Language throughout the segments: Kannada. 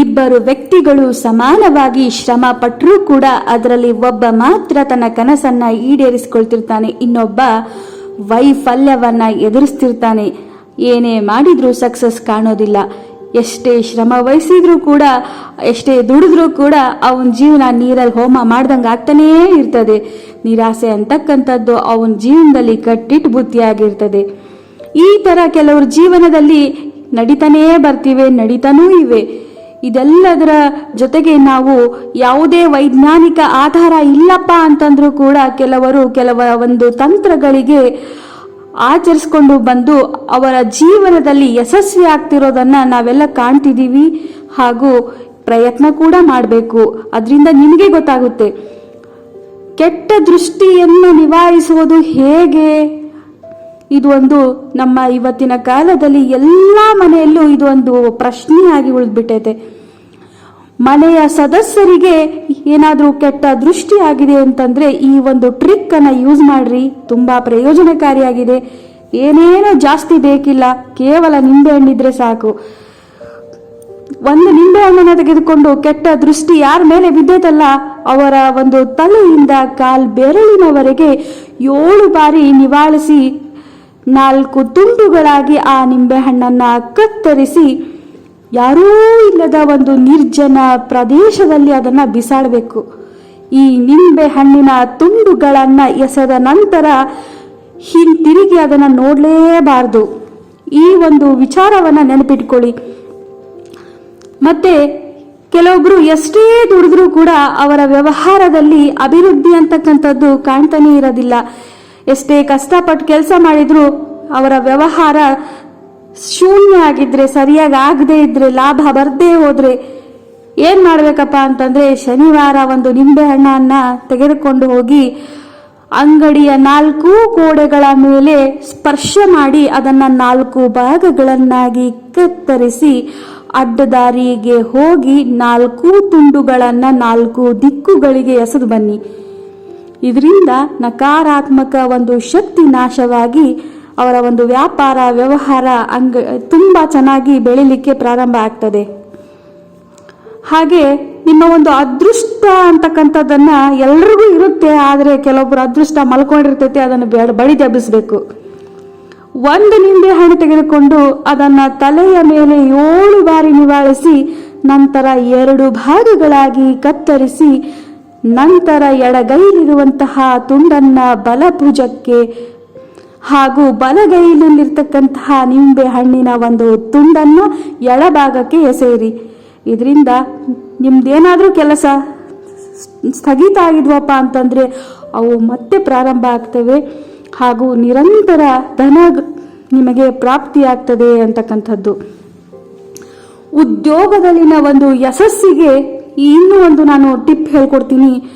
ಇಬ್ಬರು ವ್ಯಕ್ತಿಗಳು ಸಮಾನವಾಗಿ ಶ್ರಮ ಪಟ್ಟರೂ ಕೂಡ ಅದರಲ್ಲಿ ಒಬ್ಬ ಮಾತ್ರ ತನ್ನ ಕನಸನ್ನ ಈಡೇರಿಸಿಕೊಳ್ತಿರ್ತಾನೆ. ಇನ್ನೊಬ್ಬ ವೈಫಲ್ಯವನ್ನ ಎದುರಿಸ್ತಿರ್ತಾನೆ. ಏನೇ ಮಾಡಿದ್ರೂ ಸಕ್ಸಸ್ ಕಾಣೋದಿಲ್ಲ. ಎಷ್ಟೇ ಶ್ರಮ ವಹಿಸಿದ್ರೂ ಕೂಡ, ಎಷ್ಟೇ ದುಡಿದ್ರೂ ಕೂಡ ಅವನ ಜೀವನ ನೀರಲ್ಲಿ ಹೋಮ ಮಾಡ್ದಂಗೆ ಆಗ್ತಾನೇ ಇರ್ತದೆ. ನಿರಾಸೆ ಅಂತಕ್ಕಂಥದ್ದು ಅವನ ಜೀವನದಲ್ಲಿ ಕಟ್ಟಿಟ್ಟು ಬುದ್ಧಿಯಾಗಿರ್ತದೆ. ಈ ತರ ಕೆಲವ್ರ ಜೀವನದಲ್ಲಿ ನಡೀತಾನೇ ಬರ್ತಿವೆ, ನಡೀತಾನೂ ಇವೆ. ಇದೆಲ್ಲದರ ಜೊತೆಗೆ ನಾವು ಯಾವುದೇ ವೈಜ್ಞಾನಿಕ ಆಧಾರ ಇಲ್ಲಪ್ಪ ಅಂತಂದ್ರೂ ಕೂಡ ಕೆಲವರು ಕೆಲವ ಒಂದು ತಂತ್ರಗಳಿಗೆ ಆಚರಿಸ್ಕೊಂಡು ಬಂದು ಅವರ ಜೀವನದಲ್ಲಿ ಯಶಸ್ವಿ ಆಗ್ತಿರೋದನ್ನ ನಾವೆಲ್ಲ ಕಾಣ್ತಿದ್ದೀವಿ ಹಾಗೂ ಪ್ರಯತ್ನ ಕೂಡ ಮಾಡಬೇಕು. ಅದರಿಂದ ನಿಮಗೆ ಗೊತ್ತಾಗುತ್ತೆ. ಕೆಟ್ಟ ದೃಷ್ಟಿಯನ್ನು ನಿವಾರಿಸುವುದು ಹೇಗೆ? ಇದು ಒಂದು ನಮ್ಮ ಇವತ್ತಿನ ಕಾಲದಲ್ಲಿ ಎಲ್ಲ ಮನೆಯಲ್ಲೂ ಇದು ಒಂದು ಪ್ರಶ್ನೆಯಾಗಿ ಉಳಿದ್ಬಿಟ್ಟೈತೆ. ಮನೆಯ ಸದಸ್ಯರಿಗೆ ಏನಾದರೂ ಕೆಟ್ಟ ದೃಷ್ಟಿ ಆಗಿದೆ ಅಂತಂದ್ರೆ ಈ ಒಂದು ಟ್ರಿಕ್ ಅನ್ನ ಯೂಸ್ ಮಾಡ್ರಿ, ತುಂಬಾ ಪ್ರಯೋಜನಕಾರಿಯಾಗಿದೆ. ಏನೇನೋ ಜಾಸ್ತಿ ಬೇಕಿಲ್ಲ, ಕೇವಲ ನಿಂಬೆ ಹಣ್ಣಿದ್ರೆ ಸಾಕು. ಒಂದು ನಿಂಬೆ ಹಣ್ಣನ್ನ ತೆಗೆದುಕೊಂಡು ಕೆಟ್ಟ ದೃಷ್ಟಿ ಯಾರ ಮೇಲೆ ಬಿದ್ದೈತಲ್ಲ, ಅವರ ಒಂದು ತಲೆಯಿಂದ ಕಾಲ್ ಬೆರಳಿನವರೆಗೆ ಏಳು ಬಾರಿ ನಿವಾಳಿಸಿ ನಾಲ್ಕು ತುಂಡುಗಳಾಗಿ ಆ ನಿಂಬೆಹಣ್ಣನ್ನು ಕತ್ತರಿಸಿ, ಯಾರೂ ಇಲ್ಲದ ಒಂದು ನಿರ್ಜನ ಪ್ರದೇಶದಲ್ಲಿ ಅದನ್ನ ಬಿಸಾಡಬೇಕು. ಈ ನಿಂಬೆ ಹಣ್ಣಿನ ತುಂಡುಗಳನ್ನು ಎಸೆದ ನಂತರ ಹಿಂತಿರುಗಿ ಅದನ್ನ ನೋಡಲೇಬಾರದು. ಈ ಒಂದು ವಿಚಾರವನ್ನ ನೆನಪಿಟ್ಕೊಳ್ಳಿ. ಮತ್ತೆ ಕೆಲವೊಬ್ರು ಎಷ್ಟೇ ದುಡಿದ್ರೂ ಕೂಡ ಅವರ ವ್ಯವಹಾರದಲ್ಲಿ ಅಭಿವೃದ್ಧಿ ಅಂತಕ್ಕಂಥದ್ದು ಕಾಣ್ತಾನೇ ಇರೋದಿಲ್ಲ. ಎಷ್ಟೇ ಕಷ್ಟಪಟ್ಟು ಕೆಲಸ ಮಾಡಿದ್ರು ಅವರ ವ್ಯವಹಾರ ಶೂನ್ಯ ಆಗಿದ್ರೆ ಸರಿಯಾಗಿ ಆಗದೆ ಇದ್ರೆ, ಲಾಭ ಬರದೇ ಹೋದ್ರೆ ಏನ್ ಮಾಡ್ಬೇಕಪ್ಪ ಅಂತಂದ್ರೆ ಶನಿವಾರ ಒಂದು ನಿಂಬೆ ಹಣ್ಣನ್ನ ತೆಗೆದುಕೊಂಡು ಹೋಗಿ ಅಂಗಡಿಯ ನಾಲ್ಕು ಗೋಡೆಗಳ ಮೇಲೆ ಸ್ಪರ್ಶ ಮಾಡಿ ಅದನ್ನ ನಾಲ್ಕು ಭಾಗಗಳನ್ನಾಗಿ ಕತ್ತರಿಸಿ ಅಡ್ಡದಾರಿಗೆ ಹೋಗಿ ನಾಲ್ಕು ತುಂಡುಗಳನ್ನ ನಾಲ್ಕು ದಿಕ್ಕುಗಳಿಗೆ ಎಸೆದು ಬನ್ನಿ. ಇದರಿಂದ ನಕಾರಾತ್ಮಕ ಒಂದು ಶಕ್ತಿ ನಾಶವಾಗಿ ಅವರ ಒಂದು ವ್ಯಾಪಾರ, ವ್ಯವಹಾರ ಅಂಗ, ತುಂಬ ಚೆನ್ನಾಗಿ ಬೆಳಿಲಿಕ್ಕೆ ಪ್ರಾರಂಭ ಆಗ್ತದೆ. ಹಾಗೆ ನಿಮ್ಮ ಒಂದು ಅದೃಷ್ಟ ಅಂತಕ್ಕಂಥದ್ದನ್ನ ಎಲ್ರಿಗೂ ಇರುತ್ತೆ, ಆದರೆ ಕೆಲವೊಬ್ಬರು ಅದೃಷ್ಟ ಮಲ್ಕೊಂಡಿರ್ತೈತೆ, ಅದನ್ನು ಬೇಡ ಬಡಿದು ಎಬ್ಬಿಸ್ಬೇಕು ಒಂದು ನಿಂಬೆ ಹಣ್ಣು ತೆಗೆದುಕೊಂಡು ಅದನ್ನ ತಲೆಯ ಮೇಲೆ ಏಳು ಬಾರಿ ನಿವಾಳಿಸಿ, ನಂತರ ಎರಡು ಭಾಗಗಳಾಗಿ ಕತ್ತರಿಸಿ ನಂತರ ಎಡಗೈಲಿರುವಂತಹ ತುಂಡನ್ನ ಬಲಭುಜಕ್ಕೆ ಹಾಗೂ ಬಲಗೈಲಲ್ಲಿರ್ತಕ್ಕಂತಹ ನಿಂಬೆ ಹಣ್ಣಿನ ಒಂದು ತುಂಡನ್ನು ಎಡಭಾಗಕ್ಕೆ ಎಸೆಯಿರಿ. ಇದರಿಂದ ನಿಮ್ದೇನಾದ್ರೂ ಕೆಲಸ ಸ್ಥಗಿತ ಆಗಿದ್ವಪ್ಪ ಅಂತಂದ್ರೆ ಅವು ಮತ್ತೆ ಪ್ರಾರಂಭ ಆಗ್ತವೆ ಹಾಗೂ ನಿರಂತರ ಧನ ನಿಮಗೆ ಪ್ರಾಪ್ತಿಯಾಗ್ತದೆ ಅಂತಕ್ಕಂಥದ್ದು. ಉದ್ಯೋಗದಲ್ಲಿನ ಒಂದು ಯಶಸ್ಸಿಗೆ ಇನ್ನೂ ಒಂದು ನಾನು ಟಿಪ್ ಹೇಳ್ಕೊಡ್ತೀನಿ.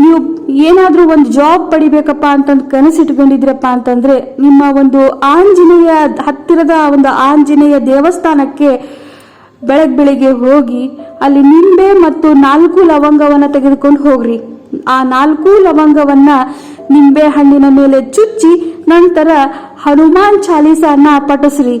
ನೀವು ಏನಾದರೂ ಒಂದು ಜಾಬ್ ಪಡಿಬೇಕಪ್ಪ ಅಂತಂದು ಕನಸಿಟ್ಕೊಂಡಿದ್ರಪ್ಪ ಅಂತಂದ್ರೆ, ನಿಮ್ಮ ಒಂದು ಆಂಜನೇಯ ಹತ್ತಿರದ ಒಂದು ಆಂಜನೇಯ ದೇವಸ್ಥಾನಕ್ಕೆ ಬೆಳಗ್ ಬೆಳಿಗ್ಗೆ ಹೋಗಿ, ಅಲ್ಲಿ ನಿಂಬೆ ಮತ್ತು ನಾಲ್ಕು ಲವಂಗವನ್ನ ತೆಗೆದುಕೊಂಡು ಹೋಗ್ರಿ. ಆ ನಾಲ್ಕು ಲವಂಗವನ್ನ ನಿಂಬೆ ಹಣ್ಣಿನ ಮೇಲೆ ಚುಚ್ಚಿ, ನಂತರ ಹನುಮಾನ್ ಚಾಲೀಸನ್ನ ಪಠಿಸ್ರಿ.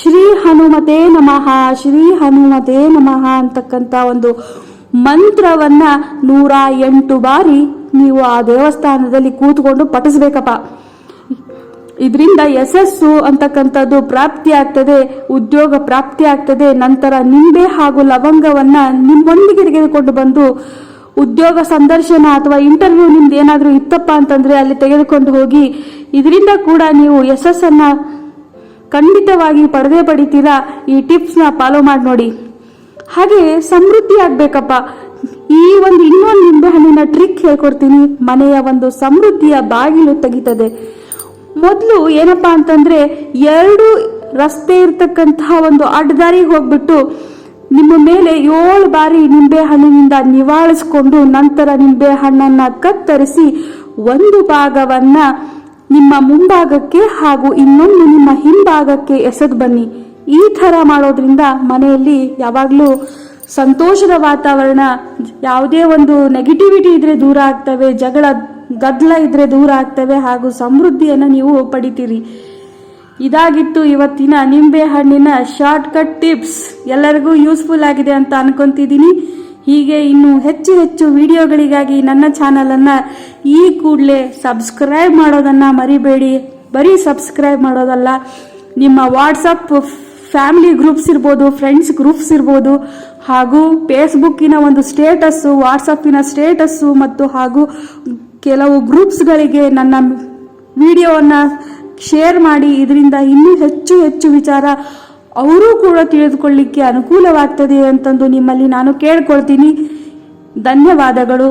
ಶ್ರೀ ಹನುಮತೆ ನಮಃ, ಶ್ರೀ ಹನುಮತೆ ನಮಃ ಅಂತಕ್ಕಂಥ ಒಂದು ಮಂತ್ರವನ್ನ ನೂರ ಎಂಟು ಬಾರಿ ನೀವು ಆ ದೇವಸ್ಥಾನದಲ್ಲಿ ಕೂತ್ಕೊಂಡು ಪಠಿಸ್ಬೇಕಪ್ಪ. ಇದರಿಂದ ಯಶಸ್ಸು ಅಂತಕ್ಕಂಥದ್ದು ಪ್ರಾಪ್ತಿ ಆಗ್ತದೆ, ಉದ್ಯೋಗ ಪ್ರಾಪ್ತಿ ಆಗ್ತದೆ, ನಂತರ ನಿಂಬೆ ಹಾಗೂ ಲವಂಗವನ್ನ ನಿಮ್ಮೊಂದಿಗೆ ತೆಗೆದುಕೊಂಡು ಬಂದು ಉದ್ಯೋಗ ಸಂದರ್ಶನ ಅಥವಾ ಇಂಟರ್ವ್ಯೂ ನಿಮ್ದು ಏನಾದರೂ ಇತ್ತಪ್ಪ ಅಂತಂದ್ರೆ ಅಲ್ಲಿ ತೆಗೆದುಕೊಂಡು ಹೋಗಿ, ಇದರಿಂದ ಕೂಡ ನೀವು ಯಶಸ್ಸನ್ನ ಖಂಡಿತವಾಗಿ ಪಡೆದೇ ಪಡಿತೀರಾ? ಈ ಟಿಪ್ಸ್ನ ಫಾಲೋ ಮಾಡಿ ನೋಡಿ. ಹಾಗೆ ಸಮೃದ್ಧಿ ಆಗ್ಬೇಕಪ್ಪ. ಈ ಒಂದು ಇನ್ನೊಂದು ನಿಂಬೆಹಣ್ಣಿನ ಟ್ರಿಕ್ ಹೇಳ್ಕೊಡ್ತೀನಿ. ಮನೆಯ ಒಂದು ಸಮೃದ್ಧಿಯ ಬಾಗಿಲು ತೆಗಿತದೆ. ಮೊದಲು ಏನಪ್ಪ ಅಂತಂದ್ರೆ ಎರಡು ರಸ್ತೆ ಇರ್ತಕ್ಕಂತಹ ಒಂದು ಅಡ್ಡದಾರಿ ಹೋಗ್ಬಿಟ್ಟು ನಿಮ್ಮ ಮೇಲೆ ಏಳು ಬಾರಿ ನಿಂಬೆ ಹಣ್ಣಿನಿಂದ ನಿವಾಳಿಸ್ಕೊಂಡು ನಂತರ ನಿಂಬೆ ಹಣ್ಣನ್ನ ಕತ್ತರಿಸಿ ಒಂದು ಭಾಗವನ್ನ ನಿಮ್ಮ ಮುಂಭಾಗಕ್ಕೆ ಹಾಗೂ ಇನ್ನೊಂದು ನಿಮ್ಮ ಹಿಂಭಾಗಕ್ಕೆ ಎಸೆದು ಬನ್ನಿ. ಈ ಥರ ಮಾಡೋದ್ರಿಂದ ಮನೆಯಲ್ಲಿ ಯಾವಾಗಲೂ ಸಂತೋಷದ ವಾತಾವರಣ, ಯಾವುದೇ ಒಂದು ನೆಗೆಟಿವಿಟಿ ಇದ್ರೆ ದೂರ ಆಗ್ತವೆ, ಜಗಳ, ಗದ್ದಲ ಇದ್ರೆ ದೂರ ಆಗ್ತವೆ ಹಾಗೂ ಸಮೃದ್ಧಿಯನ್ನು ನೀವು ಪಡಿತೀರಿ. ಇದಾಗಿತ್ತು ಇವತ್ತಿನ ನಿಂಬೆ ಹಣ್ಣಿನ ಶಾರ್ಟ್ ಕಟ್ ಟಿಪ್ಸ್ ಎಲ್ಲರಿಗೂ ಯೂಸ್ಫುಲ್ ಆಗಿದೆ ಅಂತ ಅನ್ಕೊಂತಿದ್ದೀನಿ. ಹೀಗೆ ಇನ್ನು ಹೆಚ್ಚು ಹೆಚ್ಚು ವಿಡಿಯೋಗಳಿಗಾಗಿ ನನ್ನ ಚಾನಲನ್ನು ಈ ಕೂಡಲೇ ಸಬ್ಸ್ಕ್ರೈಬ್ ಮಾಡೋದನ್ನು ಮರಿಬೇಡಿ. ಬರೀ ಸಬ್ಸ್ಕ್ರೈಬ್ ಮಾಡೋದಲ್ಲ, ನಿಮ್ಮ ವಾಟ್ಸಪ್ ಫ್ಯಾಮಿಲಿ ಗ್ರೂಪ್ಸ್ ಇರ್ಬೋದು ಫ್ರೆಂಡ್ಸ್ ಗ್ರೂಪ್ಸ್ ಇರ್ಬೋದು, ಹಾಗೂ ಫೇಸ್ಬುಕ್ಕಿನ ಒಂದು ಸ್ಟೇಟಸ್ಸು ವಾಟ್ಸಪ್ಪಿನ ಸ್ಟೇಟಸ್ಸು ಮತ್ತು ಹಾಗೂ ಕೆಲವು ಗ್ರೂಪ್ಸ್ಗಳಿಗೆ ನನ್ನ ವಿಡಿಯೋವನ್ನು ಶೇರ್ ಮಾಡಿ, ಇದರಿಂದ ಇನ್ನೂ ಹೆಚ್ಚು ಹೆಚ್ಚು ವಿಚಾರ ಅವರೂ ಕೂಡ ತಿಳಿದುಕೊಳ್ಳಿಕ್ಕೆ ಅನುಕೂಲವಾಗ್ತದೆ ಅಂತಂದು ನಿಮ್ಮಲ್ಲಿ ನಾನು ಕೇಳ್ಕೊಳ್ತೀನಿ. ಧನ್ಯವಾದಗಳು.